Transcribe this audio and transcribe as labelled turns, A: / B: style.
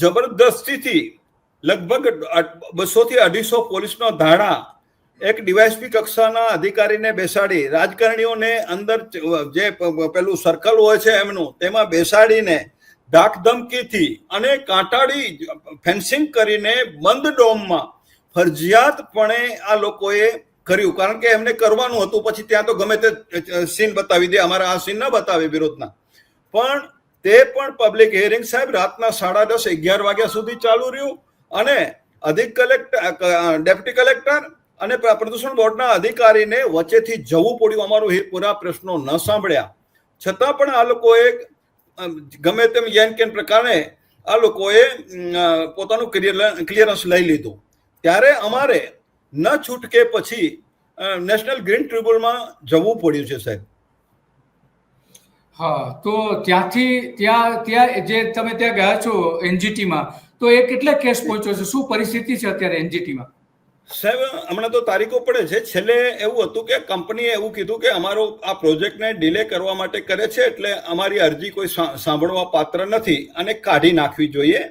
A: જબરદસ્તીથી લગભગ બસો થી અઢીસો પોલીસનો ધાણા એક ડીવાયસપી કક્ષાના અધિકારીને બેસાડી રાજકારણીઓને અંદર જે પેલું સર્કલ હોય છે એમનું, તેમાં બેસાડીને ધાક ધમકીથી અને કાંટાળી ફેન્સિંગ કરીને બંધ ડોમમાં ફરજિયાતપણે આ લોકોએ કર્યું. કારણ કે એમને કરવાનું હતું, પછી ત્યાં તો ગમે તે સીન બતાવી દે, અમારા આ સીન ન બતાવે વિરોધના. પણ તે પણ પબ્લિક હિયરિંગ સાહેબ રાતના સાડા દસ, અગિયાર વાગ્યા સુધી ચાલુ રહ્યું અને અધિક કલેક્ટર ડેપ્યુટી કલેક્ટર અને પ્રદૂષણ બોર્ડના અધિકારીને વચ્ચેથી જવું પડ્યું. અમારું એ પૂરા પ્રશ્નો ન સાંભળ્યા. છતાં પણ આ લોકોએ ગમે તેમ યેન કેન પ્રકારે આ લોકોએ પોતાનું ક્લિયરન્સ લઈ લીધું. ત્યારે અમારે ન છૂટકે પછી નેશનલ ગ્રીન ટ્રિબ્યુનલમાં જવું પડ્યું છે સાહેબ.
B: હા, તો ત્યાંથી, ત્યાં ત્યાં જે તમે ત્યાં ગયા છો એનજીટીમાં તો એ કેટલા કેસ પહોંચ્યો છે? શું પરિસ્થિતિ છે અત્યારે એનજીટીમાં
A: સાહેબ, હમણાં તો તારીખો પડે છે. છેલ્લે એવું હતું કે કંપનીએ એવું કીધું કે અમારો આ પ્રોજેક્ટને ડિલે કરવા માટે કરે છે, એટલે અમારી અરજી કોઈ સાંભળવા પાત્ર નથી અને કાઢી નાખવી જોઈએ.